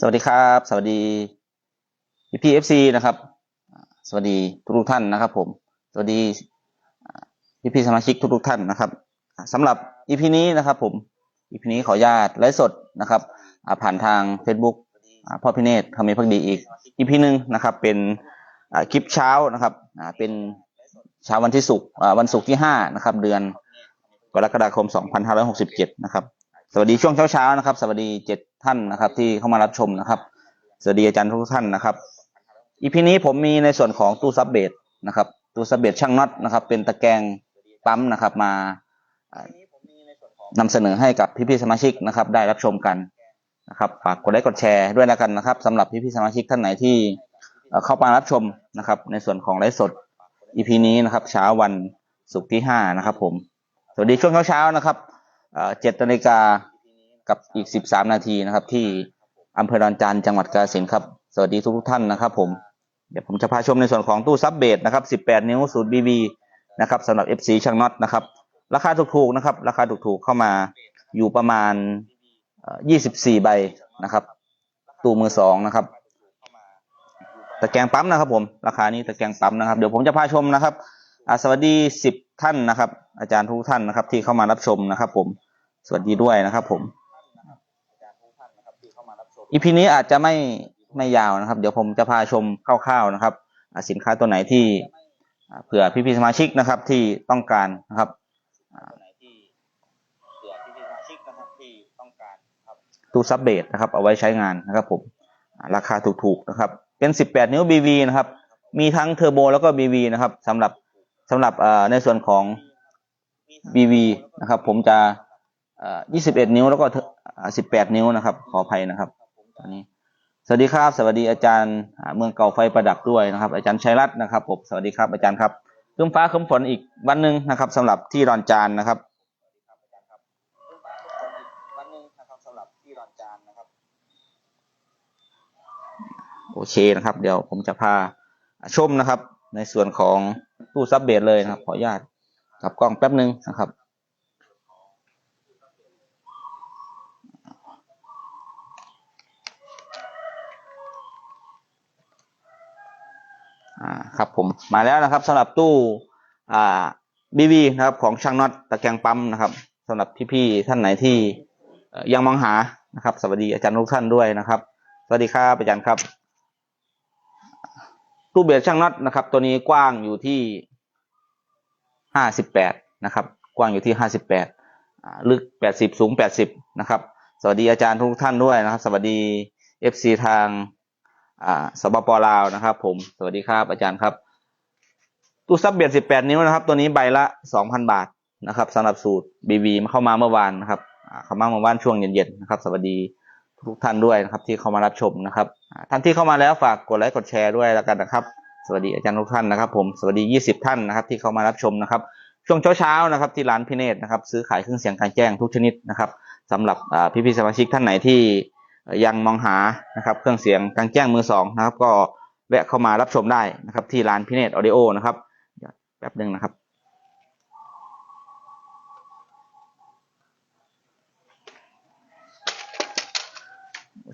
สวัสดีครับ สวัสดีพี่พีเอฟซีนะครับ สวัสดีทุกท่านนะครับ ผม สวัสดีพี่พีสมาชิกทุกท่านนะครับสำหรับอีพีนี้นะครับ ผมอีพีนี้ขออนุญาตไลฟ์สดนะครับผ่านทาง Facebook พ่อพิเนศคำมีพักดีอีกอีพีหนึ่งนะครับ เป็นคลิปเช้านะครับเป็นเช้าวันที่ศุกร์วันศุกร์ที่ห้านะครับ เดือนกรกฎาคม 2567 นะครับ สวัสดีช่วงเช้าๆนะครับ สวัสดีเจ็ดท่านนะครับ ที่เข้ามารับชมนะครับ สวัสดีอาจารย์ทุกท่านนะครับอีพีนี้ผมมีในส่วนของตู้ซับเบดนะครับตู้ซับเบดช่างน็อตนะครับ เป็นตะแกรงปั๊มนะครับ มาอ่านำเสนอให้กับพี่ๆสมาชิกนะครับ ได้รับชมกันนะครับฝากกดไลค์กดแชร์ด้วยแล้วกันนะครับสำหรับพี่ๆสมาชิกท่านไหนที่เอ่อเข้ามารับชมนะครับ ในส่วนของไลฟ์สดอีพีนี้นะครับเช้าวันศุกร์ที่ห้านะครับ ผม สวัสดีช่วงเช้าๆนะครับ เจ็ดนาฬิกากับอีกสิบสามนาทีนะครับ ที่อำเภอดอนจานจังหวัดกาฬสินครับ สวัสดีทุกๆท่านนะครับ ผมเดี๋ยวผมจะพาชมในส่วนของตู้ซับเบสนะครับ18นิ้วสูตร BB นะครับสำหรับ FC ช่างน็อตนะครับ ราคาถูกๆนะครับ ราคาถูกๆเข้ามาอยู่ประมาณเอ่อ24ใบนะครับ ตู้มือสองนะครับตะแกรงปั๊มนะครับ ผมราคานี้ตะแกรงปั๊มนะครับ เดี๋ยวผมจะพาชมนะครับ สวัสดี10ท่านนะครับ อาจารย์ทุกท่านนะครับ ที่เข้ามารับชมนะครับ ผม สวัสดีด้วยนะครับผมอีพีนี้อาจจะไม่ไม่ยาวนะครับ เดี๋ยวผมจะพาชมคร่าวๆนะครับอ่าสินค้าตัวไหนที่อ่าเผื่อพี่ๆสมาชิกนะครับที่ต้องการนะครับอ่าตู้ซับเบสนะครับ เอาไว้ใช้งานนะครับ ผมอ่าราคาถูกๆนะครับ เป็น 18 นิ้ว BV นะครับ มีทั้งเทอร์โบแล้วก็ BV นะครับสำหรับ สำหรับเอ่อในส่วนของ BV นะครับ ผมจะเอ่อ21 นิ้วแล้วก็เทอร์อ่า18 นิ้วนะครับ ขออภัยนะครับตอนนี้สวัสดีครับ สวัสดีอาจารย์อ่าเมืองเก่าไฟประดับด้วยนะครับ อาจารย์ชัยรัตน์นะครับผมสวัสดีครับอาจารย์ครับครึ้มฟ้าครึ้มฝนอีกวันหนึ่งนะครับสำหรับที่รอนจานนะครับโอเคนะครับ เดี๋ยวผมจะพาชมนะครับ ในส่วนของ ตู้ซับเบสเลยนะครับ ขออนุญาตกลับกล้องแป๊บหนึ่งนะครับ อ่าครับผมมาแล้วนะครับสำหรับตู้ อ่าบีบีนะครับของช่างน็อตตะแกรงปั๊มนะครับสำหรับพี่ๆท่านไหนที่ยังมองหานะครับ สวัสดีอาจารย์ทุกท่านด้วยนะครับ สวัสดีครับอาจารย์ครับ ตู้เบสช่างน็อตนะครับ ตัวนี้กว้างอยู่ที่ห้าสิบแปดนะครับ กว้างอยู่ที่ห้าสิบแปดลึกแปดสิบสูงแปดสิบนะครับ สวัสดีอาจารย์ทุกท่านด้วยนะครับ สวัสดีเอฟซีทางอ่าสปปลาวนะครับ ผม สวัสดีครับอาจารย์ครับตู้ซับเบียด18นิ้วนะครับ ตัวนี้ใบละ2,000บาทนะครับสำหรับสูตร BB มาเข้ามาเมื่อวานนะครับเข้ามาเมื่อวานช่วงเย็นๆนะครับ สวัสดี ทุกท่านด้วยนะครับ ที่เข้ามารับชมนะครับ ท่านที่เข้ามาแล้วฝากกดไลค์กดแชร์ด้วยแล้วกันนะครับ สวัสดีอาจารย์ทุกท่านนะครับ ผมสวัสดี 20 ท่านนะครับ ที่เข้ามารับชมนะครับ ช่วงเช้าๆนะครับ ที่ร้านพิเนตนะครับ ซื้อขายเครื่องเสียงการแจ้งทุกชนิดนะครับสำหรับอ่พี่ๆสมาชิกท่านไหนที่ยังมองหานะครับเครื่องเสียงกลางแจ้งมือสองนะครับ ก็แวะเข้ามารับชมได้นะครับ ที่ร้านพิเนตออดิโอนะครับแป๊บหนึ่งนะครับ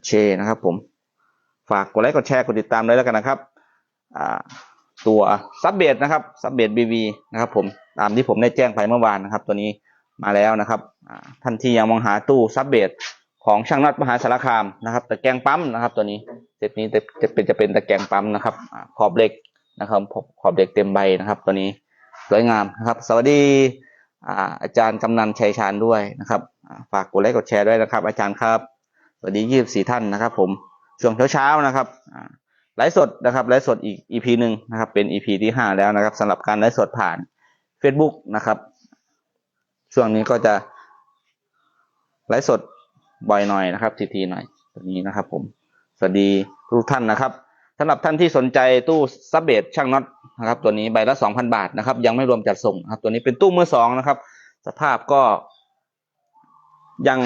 เคนะครับผมฝากกดไลค์กดแชร์กดติดตามด้วยแล้วกันนะครับตัวซับเบดนะครับซับเบดบีบีนะครับผมตามที่ผมได้แจ้งไปเมื่อวานนะครับ ตัวนี้มาแล้วนะครับท่านที่ยังมองหาตู้ซับเบดของช่างน็อตมหาสารคามนะครับตะแกรงปั๊มนะครับ ตัวนี้เซตนี้จะจะเป็นจะเป็นตะแกรงปั๊มนะครับอขอบเหล็กนะครับขอบเหล็กเต็มใบนะครับ ตัวนี้สวยงามนะครับ สวัสดีอาจารย์กำนันชัยชาญด้วยนะครับฝากกดไลค์กดแชร์ด้วยนะครับ อาจารย์ครับ สวัสดียี่สิบสี่ท่านนะครับ ผมช่วงเช้าๆนะครับไลฟ์สดนะครับไลฟ์สดอีก EP หนึ่งนะครับ เป็น EP ที่ห้าแล้วนะครับสำหรับการไลฟ์สดผ่าน Facebook นะครับ ช่วงนี้ก็จะไลฟ์สดบ่อยหน่อยนะครับ ทีๆหน่อยตัวนี้นะครับ ผมสวัสดีทุกท่านนะครับสำหรับท่านที่สนใจตู้ซับเบสช่างน็อตนะครับ ตัวนี้ใบละสองพันบาทนะครับ ยังไม่รวมจัดส่งนะครับ ตัวนี้เป็นตู้มือสองนะครับ สภาพก็ยัง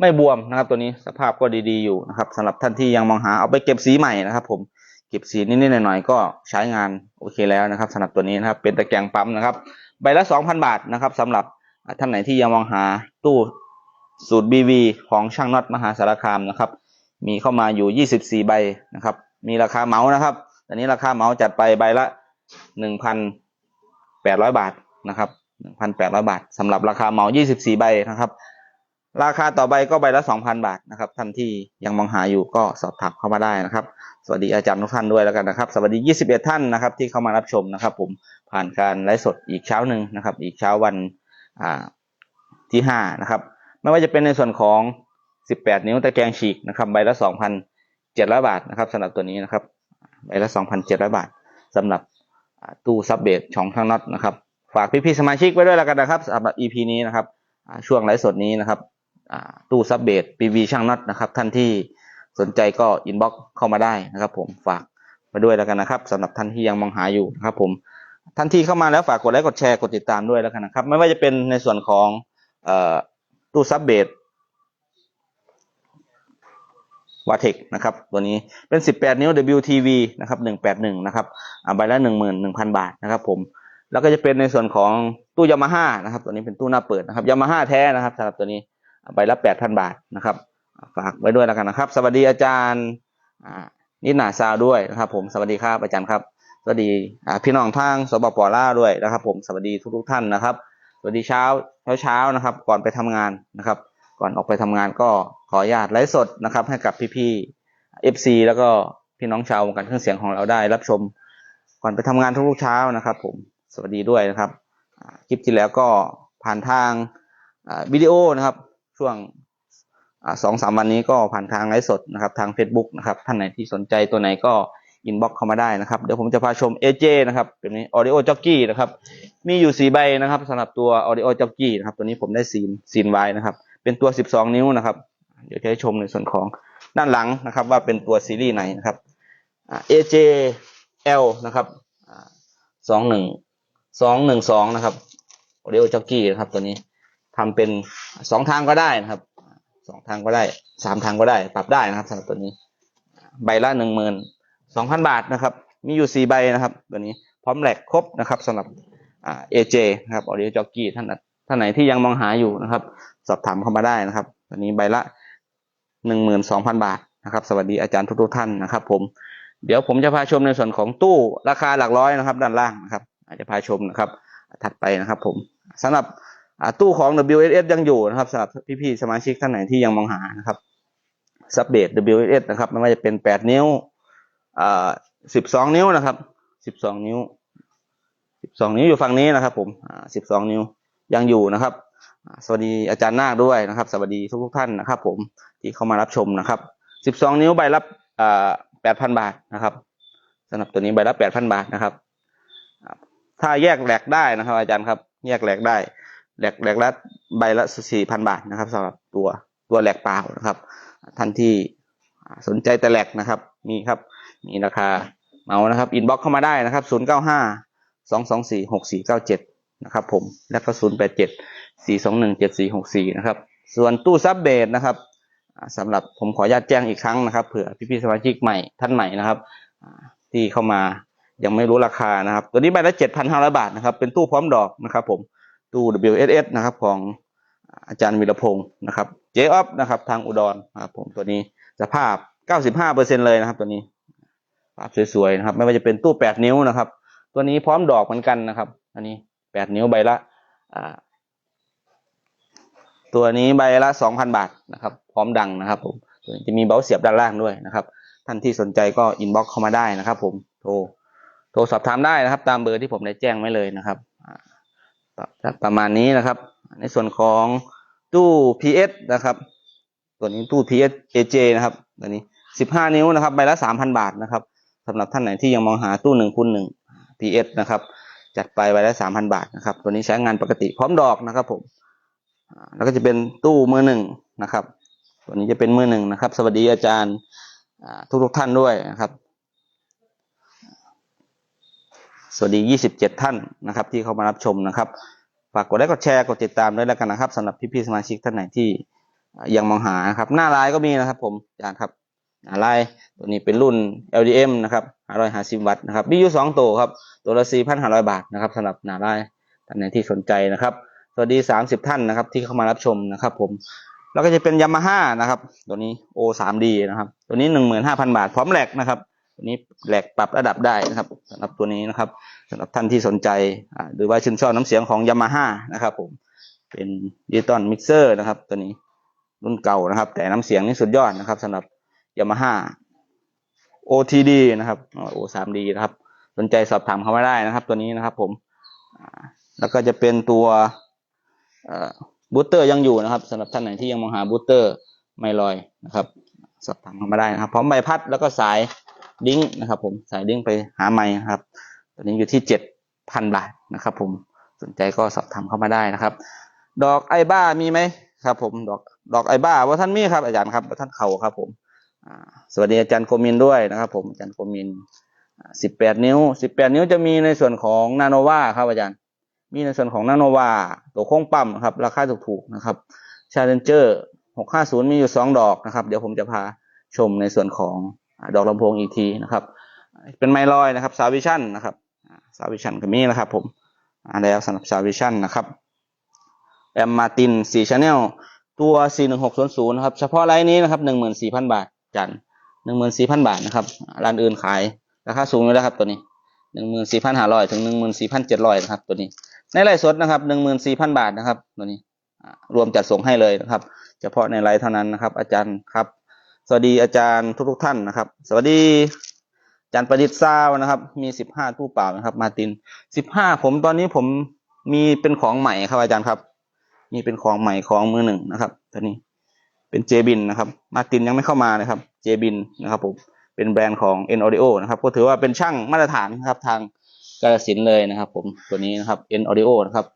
ไม่บวมนะครับ ตัวนี้สภาพก็ดีๆอยู่นะครับสำหรับท่านที่ยังมองหาเอาไปเก็บสีใหม่นะครับ ผมเก็บสีนิดๆหน่อยๆก็ใช้งานโอเคแล้วนะครับสำหรับตัวนี้นะครับ เป็นตะแกรงปั๊มนะครับ ใบละสองพันบาทนะครับสำหรับท่านไหนที่ยังมองหาตู้สูตร BV ของช่างน็อตมหาสารคามนะครับ มีเข้ามาอยู่ยี่สิบสี่ใบนะครับ มีราคาเมาส์นะครับตอนนี้ราคาเมาส์จัดไปใบละหนึ่งพันแปดร้อยบาทนะครับหนึ่งพันแปดร้อยบาทสำหรับราคาเมายี่สิบสี่ใบนะครับ ราคาต่อใบก็ใบละสองพันบาทนะครับท่านที่ยังมองหาอยู่ก็สอบถามเข้ามาได้นะครับ สวัสดีอาจารย์ทุกท่านด้วยแล้วกันนะครับ สวัสดี 21 ท่านนะครับ ที่เข้ามารับชมนะครับ ผมผ่านการไลฟ์สดอีกเช้าหนึ่งนะครับ อีกเช้าวันที่ห้านะครับไม่ว่าจะเป็นในส่วนของ 18 นิ้วตะแกรงฉีกนะครับ ใบละ 2,700 บาทนะครับสำหรับตัวนี้นะครับใบละ 2,700 บาทสำหรับตู้ซับเบสช่องทางน็อตนะครับ ฝากพี่ๆสมาชิกไว้ด้วยแล้วกันนะครับสำหรับ EP นี้นะครับช่วงไลฟ์สดนี้นะครับ ตู้ซับเบส PV ช่างน็อตนะครับ ท่านที่สนใจก็อินบ็อกเข้ามาได้นะครับผมฝากมาด้วยแล้วกันนะครับสำหรับท่านที่ยังมองหาอยู่นะครับผมท่านที่เข้ามาแล้วฝากกดไลค์กดแชร์กดติดตามด้วยแล้วกันนะครับ ไม่ว่าจะเป็นในส่วนของอตู้ซับเบสวาเทคนะครับตัวนี้เป็น 18 นิ้ว WTV นะครับ 181 นะครับอ่าใบละ 11,000 บาทนะครับผมแล้วก็จะเป็นในส่วนของตู้ยามาฮ่านะครับ ตัวนี้เป็นตู้หน้าเปิดนะครับยามาฮ่าแท้นะครับสำหรับตัวนี้ ใบละ8,000บาทนะครับ ฝากไว้ด้วยแล้วกันนะครับ สวัสดีอาจารย์นิดหนาซาวด้วยนะครับ ผมสวัสดีครับอาจารย์ครับ สวัสดีพี่น้องทางสปปล่าด้วยนะครับ ผมสวัสดีทุกๆท่านนะครับ สวัสดีเช้าเช้าเช้านะครับ ก่อนไปทำงานนะครับ ก่อนออกไปทำงานก็ขออนุญาตไลฟ์สดนะครับ ให้กับพี่ๆ FC แล้วก็พี่น้องชาววงการเครื่องเสียงของเราได้ รับชม ก่อนไปทำงานทุกๆเช้านะครับ ผมสวัสดีด้วยนะครับคลิปที่แล้วก็ผ่านทางวิดีโอนะครับ ช่วงสองสามวันนี้ก็ผ่านทางไลฟ์สดนะครับทาง Facebook นะครับท่านไหนที่สนใจตัวไหนก็อินบ็อกเข้ามาได้นะครับเดี๋ยวผมจะพาชม AJ นะครับเป็นนี้ Audio Jockey นะครับมีอยู่สี่ใบนะครับสำหรับตัว Audio Jockey นะครับตัวนี้ผมได้ซีนซีนไว้นะครับเป็นตัว 12 นิ้วนะครับ เดี๋ยวจะให้ชมในส่วนของด้านหลังนะครับ ว่าเป็นตัวซีรีส์ไหนนะครับอ่า AJL นะครับสองหนึ่งสองหนึ่งสองนะครับ Audio Jockey นะครับตัวนี้ ทำเป็นสองทางก็ได้นะครับสองทางก็ได้สามทางก็ได้ ปรับได้นะครับสำหรับตัวนี้ ใบละหนึ่งหมื่นสองพันบาทนะครับ มีอยู่สี่ใบนะครับ ตัวนี้พร้อมแหลกครบนะครับสำหรับเอ่า AJ นะครับ Audio Jockey ท่านท่านไหนที่ยังมองหาอยู่นะครับ สอบถามเข้ามาได้นะครับตัวนี้ใบละหนึ่งหมื่นสองพันบาทนะครับ สวัสดีอาจารย์ทุกๆท่านนะครับ ผมเดี๋ยวผมจะพาชมในส่วนของตู้ราคาหลักร้อยนะครับ ด้านล่างนะครับ อาจจะพาชมนะครับ ถัดไปนะครับ ผมสำหรับ ตู้ของ WSS ยังอยู่นะครับสำหรับพี่ๆสมาชิกท่านไหนที่ยังมองหานะครับซับเบด WSS นะครับไม่ว่าจะเป็นแปดนิ้วอ่าสิบสองนิ้วนะครับสิบสองนิ้วสิบสองนิ้วอยู่ฝั่งนี้นะครับ ผมอ่าสิบสองนิ้วยังอยู่นะครับ สวัสดีอาจารย์นาคด้วยนะครับ สวัสดีทุกๆท่านนะครับ ผมที่เข้ามารับชมนะครับ 12 นิ้วใบละอ่า8,000 บาทนะครับสำหรับตัวนี้ใบละ8,000 บาทนะครับ ถ้าแยกแหลกได้นะครับ อาจารย์ครับ แยกแหลกได้ แหลกแหลกละใบละ4,000บาทนะครับสำหรับตัวตัวแหลกเปล่านะครับ ท่านที่สนใจแต่แหลกนะครับ มีครับมีราคาเมานะครับอินบ็อกเข้ามาได้นะครับ095 224 6497นะครับผมแล้วก็087สี่สองหนึ่งเจ็ดสี่หกสี่นะครับ ส่วนตู้ซับเบสนะครับอ่าสำหรับผมขออนุญาตแจ้งอีกครั้งนะครับเผื่อพี่ๆสมาชิกใหม่ท่านใหม่นะครับที่เข้ามายังไม่รู้ราคานะครับ ตัวนี้ใบละเจ็ดพันห้าร้อยบาทนะครับ เป็นตู้พร้อมดอกนะครับผม ตู้ WSS นะครับของอาจารย์วิรพงศ์นะครับเจออฟนะครับทางอุดรนะครับผมตัวนี้สภาพเก้าสิบห้าเปอร์เซ็นเลยนะครับตัวนี้ภาพสวยๆนะครับไม่ว่าจะเป็นตู้แปดนิ้วนะครับ ตัวนี้พร้อมดอกเหมือนกันนะครับ อันนี้แปดนิ้วใบละตัวนี้ใบละสองพันบาทนะครับ พร้อมดังนะครับผมตัวนี้จะมีเบล์เสียบด้านล่างด้วยนะครับ ท่านที่สนใจก็อินบ็อกเข้ามาได้นะครับ ผมโทรโทรสอบถามได้นะครับ ตามเบอร์ที่ผมได้แจ้งไว้เลยนะครับ ประมาณนี้นะครับ ในส่วนของตู้ PS นะครับ ตัวนี้ตู้ PS AJ นะครับตัวนี้สิบห้านิ้วนะครับใบละสามพันบาทนะครับสำหรับท่านไหนที่ยังมองหาตู้หนึ่งคูณหนึ่ง PS นะครับจัดไปใบละสามพันบาทนะครับ ตัวนี้ใช้งานปกติพร้อมดอกนะครับผมแล้วก็จะเป็นตู้มือหนึ่งนะครับ ตัวนี้จะเป็นมือหนึ่งนะครับ สวัสดีอาจารย์ทุกทุกท่านด้วยนะครับ สวัสดียี่สิบเจ็ดท่านนะครับ ที่เข้ามารับชมนะครับ ฝากกดไลค์กดแชร์กดติดตามด้วยแล้วกันนะครับสำหรับพี่ๆสมาชิกท่านไหนที่ยังมองหานะครับ หน้าลายก็มีนะครับ ผมอาจารย์ครับหน้าลายตัวนี้เป็นรุ่น LDM นะครับ550วัตต์นะครับมีอยู่สองตัวครับตัวละ 4,500 บาทนะครับสำหรับหน้าลายท่านไหนที่สนใจนะครับ สวัสดี 30 ท่านนะครับ ที่เข้ามารับชมนะครับ ผมแล้วก็จะเป็นยามาฮ่านะครับ ตัวนี้ O 3 D นะครับ ตัวนี้หนึ่งหมื่นห้าพันบาท พร้อมแหลกนะครับ ตัวนี้แหลกปรับระดับได้นะครับสำหรับตัวนี้นะครับสำหรับท่านที่สนใจหรือว่าชื่นชอบน้ำเสียงของยามาฮ่านะครับผมเป็นดิจิตอลมิกเซอร์นะครับ ตัวนี้รุ่นเก่านะครับ แต่น้ำเสียงนี่สุดยอดนะครับสำหรับยามาฮ่า OTD นะครับ O 3 D นะครับ สนใจสอบถามเข้ามาได้นะครับ ตัวนี้นะครับ ผมแล้วก็จะเป็นตัวบูตเตอร์ยังอยู่นะครับสำหรับท่านไหนที่ยังมองหาบูตเตอร์ไม่ลอยนะครับ สอบถามเข้ามาได้นะครับ พร้อมใบพัดแล้วก็สาย ดิ้งนะครับ ผมสายดิ้งไปหาไม้นะครับตัวนี้อยู่ที่เจ็ดพันบาทนะครับ ผมสนใจก็สอบถามเข้ามาได้นะครับ ดอกไอบ้ามีไหมครับ ผมดอกดอกไอบ้าว่าท่านมีครับอาจารย์ครับว่าท่านเขาครับ ผมสวัสดีอาจารย์โคมินด้วยนะครับ ผมอาจารย์โคมินสิบแปดนิ้วสิบแปดนิ้วจะมีในส่วนของนาโนวาครับอาจารย์ มีในส่วนของนาโนวาตัวโค้งปั๊มครับ ราคาถูกๆนะครับชาเลนเจอร์หกห้าศูนย์มีอยู่สองดอกนะครับ เดี๋ยวผมจะพาชมในส่วนของ ดอกลำโพงอีกทีนะครับ เป็นไมลอยนะครับซาวิชั่นนะครับซาวิชั่นก็มีนะครับผมแล้วสำหรับซาวิชั่นนะครับแอมมาตินสี่ชแนลตัวสี่หนึ่งหกศูนย์ศูนย์นะครับ เฉพาะไลน์นี้นะครับหนึ่งหมื่นสี่พันบาทจันหนึ่งหมื่นสี่พันบาทนะครับ ร้านอื่นขายราคาสูงอยู่แล้วครับตัวนี้หนึ่งหมื่นสี่พันห้าร้อยถึงหนึ่งหมื่นสี่พันเจ็ดร้อยนะครับ ตัวนี้ ในไลฟ์สดนะครับหนึ่งหมื่นสี่พันบาทนะครับ ตัวนี้ รวมจัดส่งให้เลยนะครับ เฉพาะในไลฟ์เท่านั้นนะครับ อาจารย์ครับ สวัสดีอาจารย์ทุกๆท่านนะครับ สวัสดีอาจารย์ประดิษฐ์ซาวนะครับ มีสิบห้าตู้เปล่านะครับ มาตินสิบห้าผมตอนนี้ผมมีเป็นของใหม่ครับอาจารย์ครับ มีเป็นของใหม่ของมือหนึ่งนะครับตัวนี้เป็นเจบินนะครับ มาตินยังไม่เข้ามานะครับเจบินนะครับผมเป็นแบรนด์ของ N Audio นะครับ ก็ถือว่าเป็นช่างมาตรฐานนะครับทางกาลสินเลยนะครับ ผมตัวนี้นะครับ N Audio นะครับ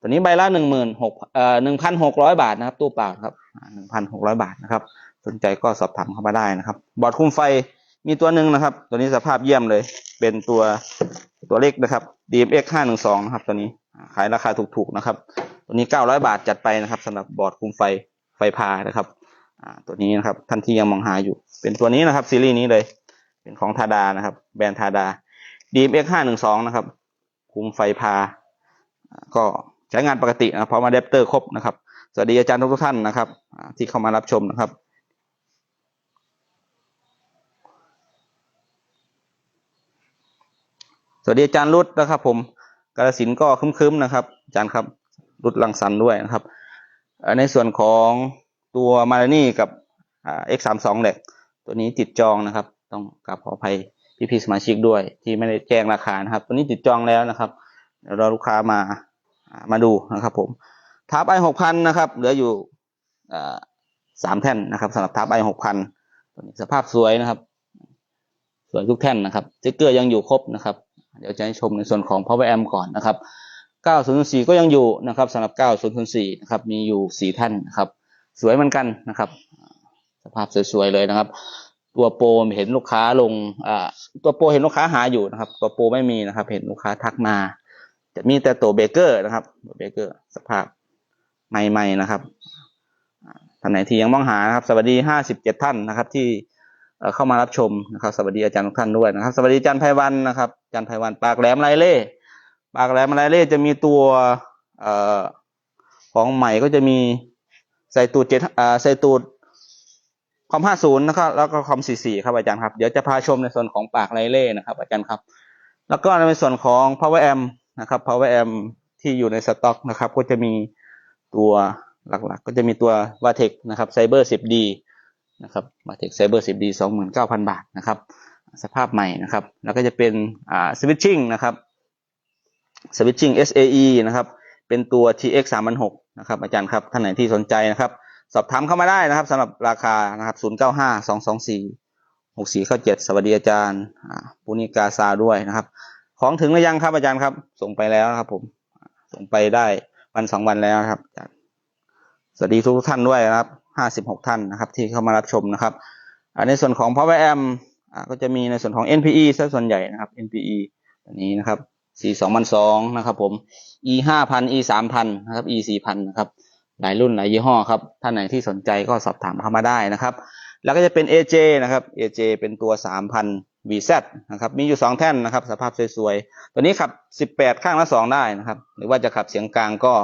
ตัวนี้ใบละหนึ่งหมื่นหกเอ่อหนึ่งพันหกร้อยบาทนะครับ ตู้เปล่าครับหนึ่งพันหกร้อยบาทนะครับ สนใจก็สอบถามเข้ามาได้นะครับ บอร์ดคุมไฟมีตัวหนึ่งนะครับ ตัวนี้สภาพเยี่ยมเลย เป็นตัวตัวเล็กนะครับ DMX ห้าหนึ่งสองนะครับ ตัวนี้ขายราคาถูกๆนะครับ ตัวนี้เก้าร้อยบาทจัดไปนะครับสำหรับบอร์ดคุมไฟไฟพานะครับตัวนี้นะครับท่านที่ยังมองหาอยู่ เป็นตัวนี้นะครับซีรีส์นี้เลย เป็นของทาดานะครับ แบรนด์ทาดา DMX ห้าหนึ่งสองนะครับ คุมไฟพา ก็ใช้งานปกตินะพร้อมอะแดปเตอร์ครบนะครับ สวัสดีอาจารย์ทุกท่านนะครับที่เข้ามารับชมนะครับ สวัสดีอาจารย์รุดนะครับผมกาลสินก็คึ้มๆนะครับ อาจารย์ครับรุดลังสันด้วยนะครับ ในส่วนของตัวมารานี่กับอ่า X สามสองเหล็กตัวนี้ติดจองนะครับ ต้องกราบขออภัยพี่ๆสมาชิกด้วย ที่ไม่ได้แจ้งราคานะครับ ตัวนี้ติดจองแล้วนะครับเดี๋ยวรอลูกค้ามามาดูนะครับ ผมทับไอหกพันนะครับ เหลืออยู่สามแท่นนะครับสำหรับทับไอหกพันตัวนี้สภาพสวยนะครับ สวยทุกแท่นนะครับสติ๊กเกอร์ยังอยู่ครบนะครับ เดี๋ยวจะให้ชมในส่วนของ power amp ก่อนนะครับ 904ก็ยังอยู่นะครับสำหรับ904 นะครับ มีอยู่ 4 ท่านนะครับ สวยเหมือนกันนะครับ สภาพสวยๆเลยนะครับ ตัวโปรเห็นลูกค้าลงอ่าตัวโปรเห็นลูกค้าหาอยู่นะครับ ตัวโปรไม่มีนะครับ เห็นลูกค้าทักมา จะมีแต่ตัวเบเกอร์นะครับตัวเบเกอร์สภาพใหม่ๆนะครับท่านไหนที่ยังมองหานะครับ สวัสดี 57 ท่านนะครับที่ เข้ามารับชมนะครับสวัสดีอาจารย์ทุกท่านด้วยนะครับ สวัสดีอาจารย์ไพวันนะครับอาจารย์ไพวันปากแหลมไรเล่ปากแหลมไรเล่จะมีตัวเอของใหม่ก็จะมีใส่ตูดเจ็ดใส่ตูดคอมห้าศูนย์นะครับแล้วก็คอมสี่สี่ครับอาจารย์ครับ เดี๋ยวจะพาชมในส่วนของปากไรเล่นะครับ อาจารย์ครับ แล้วก็ในส่วนของ power amp นะครับ power amp ที่อยู่ในสต็อกนะครับ ก็จะมีตัวหลักๆก็จะมีตัว v a t e c นะครับ Cyber 10D นะครับ v a t e c Cyber 10D 29,000บาทนะครับ สภาพใหม่นะครับ แล้วก็จะเป็นอ่า switching นะครับ switching SAE นะครับ เป็นตัว TX 3 0 0นะครับ อาจารย์ครับท่านไหนที่สนใจนะครับ สอบถามเข้ามาได้นะครับสำหรับราคานะครับ 095 224 6497 สวัสดีอาจารย์ปุณิกาซาด้วยนะครับ ของถึงหรือยังครับอาจารย์ครับ ส่งไปแล้วนะครับผม ส่งไปได้วันสองวันแล้วครับอาจารย์ สวัสดีทุกท่านด้วยนะครับ 56 ท่านนะครับที่เข้ามารับชมนะครับในส่วนของ Power Amp อ่าก็จะมีในส่วนของ NPE ซะส่วนใหญ่นะครับ NPE ตัวนี้นะครับ C สองพันสองนะครับผม E ห้าพัน E สามพันนะครับ E สี่พันนะครับหลายรุ่นหลายยี่ห้อครับท่านไหนที่สนใจก็สอบถามเข้ามาได้นะครับ แล้วก็จะเป็น AJ นะครับ AJ เป็นตัวสามพัน VZ นะครับมีอยู่สองแท่นนะครับ สภาพสวยๆ ตัวนี้ขับสิบแปดข้างละสองได้นะครับ หรือว่าจะขับเสียงกลางก็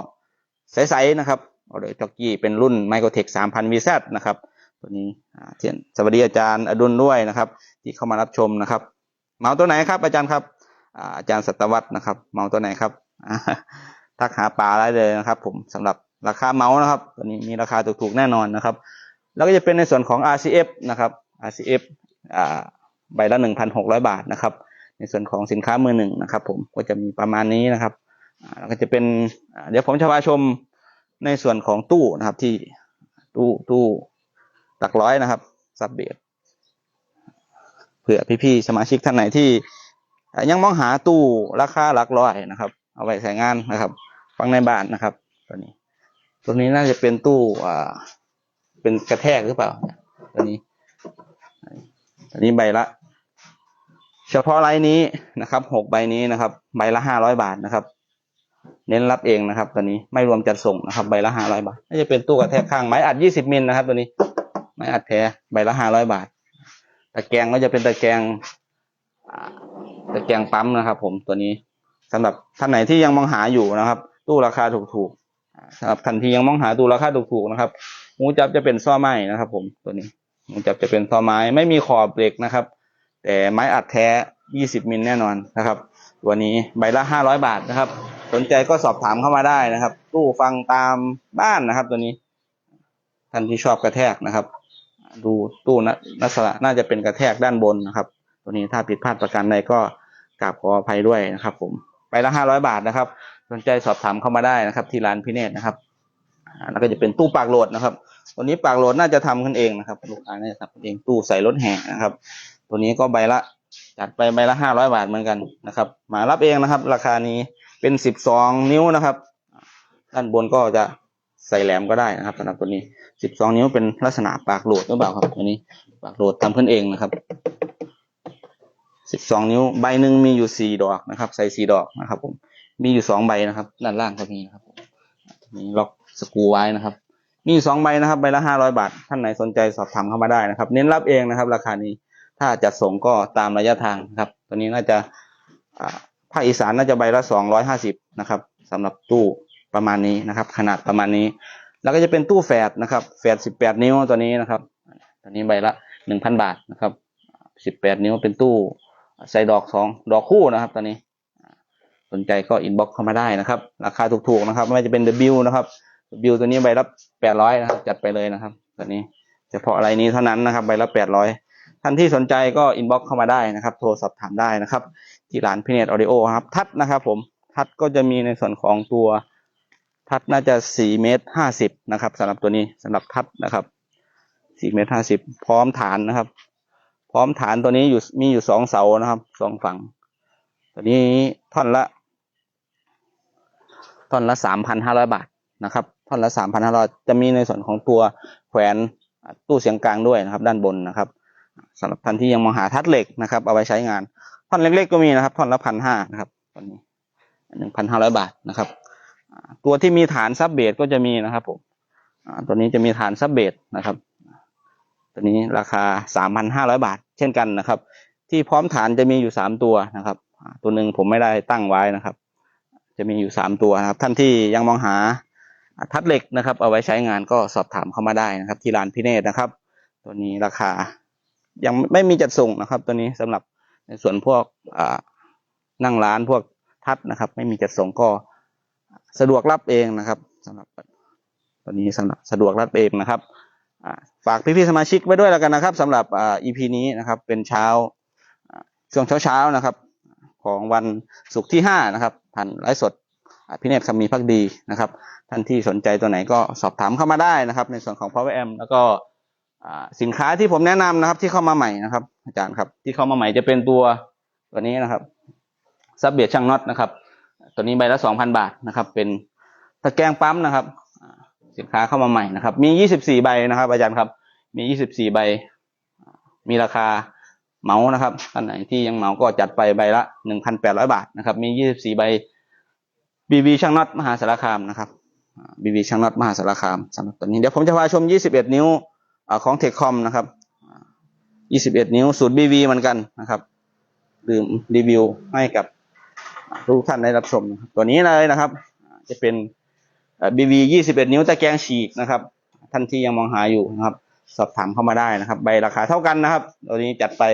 ใสๆนะครับ ออเดอร์จ็อกกี้เป็นรุ่น Microtech 3000 VZ นะครับตัวนี้เทียนสวัสดีอาจารย์อดุลด้วยนะครับ ที่เข้ามารับชมนะครับ เมาส์ตัวไหนครับ อาจารย์ครับอาจารย์สัตวัตนะครับ เมาส์ตัวไหนครับทักหาปลาได้เลยนะครับ ผมสำหรับราคาเมาส์นะครับตัวนี้มีราคาถูกๆแน่นอนนะครับ แล้วก็จะเป็นในส่วนของ RCF นะครับ RCF อ่าใบละ 1,600 บาทนะครับ ในส่วนของสินค้ามือหนึ่งนะครับ ผมก็จะมีประมาณนี้นะครับแล้วก็จะเป็นเดี๋ยวผมจะพาชม ในส่วนของตู้นะครับที่ตู้ตู้หลักร้อยนะครับซับเบดเผื่อพี่ๆสมาชิกท่านไหนที่ ยังมองหาตู้ราคาหลักร้อยนะครับ เอาไว้ใช้งานนะครับ ฟังในบ้านนะครับ ตัวนี้ ตัวนี้น่าจะเป็นตู้อ่าเป็นกระแทกหรือเปล่า ตัวนี้ตัวนี้ใบละ เฉพาะไลน์นี้นะครับหกใบนี้นะครับ ใบละห้าร้อยบาทนะครับ เน้นรับเองนะครับ ตัวนี้ไม่รวมจัดส่งนะครับ ใบละห้าร้อยบาทน่าจะเป็นตู้กระแทกข้างไม้อัดยี่สิบมิลนะครับ ตัวนี้ ไม้อัดแท้ใบละห้าร้อยบาท ตะแกรงก็จะเป็นตะแกรงตะแกรงปั๊มนะครับ ผมตัวนี้สำหรับท่านไหนที่ยังมองหาอยู่นะครับ ตู้ราคาถูกๆสำหรับท่านที่ยังมองหาตู้ราคาถูกๆนะครับมูจับจะเป็นซ้อไม้นะครับ ผมตัวนี้มูจับจะเป็นซ้อไม้ไม่มีขอบเหล็กนะครับ แต่ไม้อัดแท้20มิลแน่นอนนะครับ ตัวนี้ใบละ500บาทนะครับ สนใจก็สอบถามเข้ามาได้นะครับ ตู้ฟังตามบ้านนะครับ ตัวนี้ ท่านที่ชอบกระแทกนะครับ ดูตู้นะลักษณะน่าจะเป็นกระแทกด้านบนนะครับ ตัวนี้ถ้าผิดพลาดประการใดก็กราบขออภัยด้วยนะครับ ผมใบละ500บาทนะครับ สนใจสอบถามเข้ามาได้นะครับ ที่ร้านพิเนตนะครับแล้วก็จะเป็นตู้ปากโหลดนะครับ ตัวนี้ปากโหลดน่าจะทำขึ้นเองนะครับลูกค้าน่าจะทำขึ้นเองตู้ใส่รถแห่นะครับ ตัวนี้ก็ใบละจัดไปใบละห้าร้อยบาทเหมือนกันนะครับ มารับเองนะครับ ราคานี้ เป็นสิบสองนิ้วนะครับด้านบนก็จะใส่แหลมก็ได้นะครับสำหรับตัวนี้สิบสองนิ้วเป็นลักษณะปากโหลดหรือเปล่าครับตัวนี้ปากโหลดทำขึ้นเองนะครับสิบสองนิ้วใบหนึ่งมีอยู่สี่ดอกนะครับ ใส่สี่ดอกนะครับ ผมมีอยู่สองใบนะครับ ด้านล่างก็มีนะครับผมมีล็อกสกูไว้นะครับ มีสองใบนะครับใบละห้าร้อยบาท ท่านไหนสนใจสอบถามเข้ามาได้นะครับ เน้นรับเองนะครับ ราคานี้ถ้าจัดส่งก็ตามระยะทางนะครับ ตัวนี้น่าจะอ่าภาคอีสานน่าจะใบละสองร้อยห้าสิบนะครับสำหรับตู้ประมาณนี้นะครับ ขนาดประมาณนี้ แล้วก็จะเป็นตู้แฝดนะครับแฝดสิบแปดนิ้วตัวนี้นะครับตัวนี้ใบละหนึ่งพันบาทนะครับสิบแปดนิ้วเป็นตู้ใส่ดอกสองดอกคู่นะครับตัวนี้สนใจก็อินบ็อกซ์เข้ามาได้นะครับ ราคาถูกๆนะครับ ไม่ว่าจะเป็น W นะครับ W ตัวนี้ใบละแปดร้อยนะครับ จัดไปเลยนะครับตัวนี้เฉพาะอะไรนี้เท่านั้นนะครับ ใบละแปดร้อยท่านที่สนใจก็อินบ็อกซ์เข้ามาได้นะครับ โทรสอบถามได้นะครับ ที่ร้านพิเนตออดิโอครับ ทัดนะครับผมทัดก็จะมีในส่วนของตัวทัดน่าจะสี่เมตรห้าสิบนะครับสำหรับตัวนี้สำหรับทัดนะครับสี่เมตรห้าสิบพร้อมฐานนะครับ พร้อมฐานตัวนี้อยู่มีอยู่สองเสานะครับสองฝั่งตัวนี้ท่อนละท่อนละสามพันห้าร้อยบาทนะครับท่อนละสามพันห้าร้อยจะมีในส่วนของตัวแขวนตู้เสียงกลางด้วยนะครับ ด้านบนนะครับสำหรับท่านที่ยังมองหาทัดเหล็กนะครับ เอาไว้ใช้งาน ท่อนเล็กๆก็มีนะครับ ท่อนละพันห้านะครับตอนนี้หนึ่งพันห้าร้อยบาทนะครับตัวที่มีฐานซับเบสก็จะมีนะครับผมตัวนี้จะมีฐานซับเบสนะครับ ตัวนี้ราคาสามพันห้าร้อยบาท เช่นกันนะครับ ที่พร้อมฐานจะมีอยู่สามตัวนะครับ ตัวหนึ่งผมไม่ได้ตั้งไว้นะครับ จะมีอยู่สามตัวนะครับ ท่านที่ยังมองหาทัดเหล็กนะครับ เอาไว้ใช้งานก็สอบถามเข้ามาได้นะครับ ที่ร้านพิเนตนะครับ ตัวนี้ราคายังไม่มีจัดส่งนะครับ ตัวนี้สำหรับ ในส่วนพวกนั่งร้านพวกทัดนะครับ ไม่มีจัดส่งก็สะดวกรับเองนะครับสำหรับตัวนี้สำหรับสะดวกรับเองนะครับฝากพี่ๆสมาชิกไว้ด้วยแล้วกันนะครับสำหรับอ่า EP นี้นะครับ เป็นเช้าช่วงเช้าๆนะครับ ของวันศุกร์ที่ห้านะครับผ่านไลฟ์สดพี่เนตรคำมีพักดีนะครับ ท่านที่สนใจตัวไหนก็สอบถามเข้ามาได้นะครับ ในส่วนของ Power M แล้วก็ สินค้าที่ผมแนะนำนะครับ ที่เข้ามาใหม่นะครับ อาจารย์ครับ ที่เข้ามาใหม่จะเป็นตัวตัวนี้นะครับซับเบียช่างน็อตนะครับ ตัวนี้ใบละสองพันบาทนะครับ เป็นตะแกรงปั๊มนะครับ สินค้าเข้ามาใหม่นะครับ มียี่สิบสี่ใบนะครับ อาจารย์ครับ มียี่สิบสี่ใบ มีราคาเหมานะครับท่านไหนที่ยังเหมาก็จัดไปใบละหนึ่งพันแปดร้อยบาทนะครับ มียี่สิบสี่ใบบีบีช่างน็อตมหาสารคามนะครับบีบีช่างน็อตมหาสารคามสำหรับตัวนี้เดี๋ยวผมจะพาชมยี่สิบเอ็ดนิ้ว ของเทคคอมนะครับยี่สิบเอ็ดนิ้วสูตรบีบีเหมือนกันนะครับดื่มรีวิวให้กับทุกท่านได้รับชมบตัวนี้เลยนะครับ จะเป็นบีวียี่สิบเอ็ดนิ้วตะแกรงฉีกนะครับ ท่านที่ยังมองหาอยู่นะครับ สอบถามเข้ามาได้นะครับ ใบราคาเท่ากันนะครับ ตัวนี้จัดไป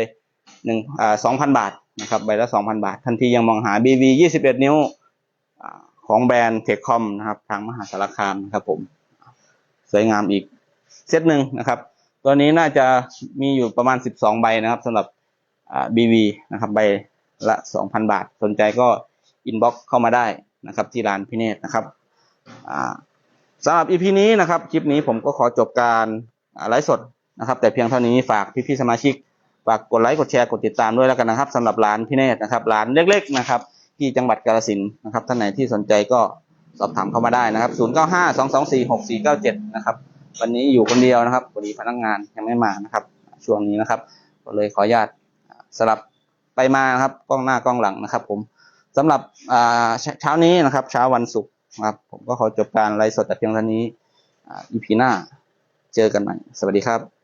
หนึ่งอ่าสองพันบาทนะครับ ใบละสองพันบาท ท่านที่ยังมองหา BV ยี่สิบเอ็ดนิ้วของแบรนด์เทคคอมนะครับ ทางมหาสารคามนะครับผม สวยงามอีก เซตหนึ่งนะครับ ตัวนี้น่าจะมีอยู่ประมาณสิบสองใบนะครับสำหรับอ่า BV นะครับใบละสองพันบาท สนใจก็อินบ็อกเข้ามาได้นะครับ ที่ร้านพิเนตนะครับสำหรับ EP นี้นะครับ คลิปนี้ผมก็ขอจบการไลฟ์สดนะครับ แต่เพียงเท่านี้ฝากพี่ๆสมาชิกฝากกดไลค์กดแชร์กดติดตามด้วยแล้วกันนะครับสำหรับร้านพี่เนตนะครับร้านเล็ก ๆ นะครับ ที่จังหวัดกาฬสินนะครับท่านไหนที่สนใจก็สอบถามเข้ามาได้นะครับ 0 9 5 2 2 4 6 4 9 7 นะครับ วันนี้อยู่คนเดียวนะครับวันนี้พนักงานยังไม่มานะครับ ช่วงนี้นะครับ ก็เลยขออนุญาตสลับไปมาครับกล้องหน้ากล้องหลังนะครับ ผมสำหรับเช้านี้นะครับ เช้าวันศุกร์นะครับ ผมก็ขอจบการไลฟ์สดแต่เพียงเท่านี้อีพีหน้าเจอกันใหม่ สวัสดีครับ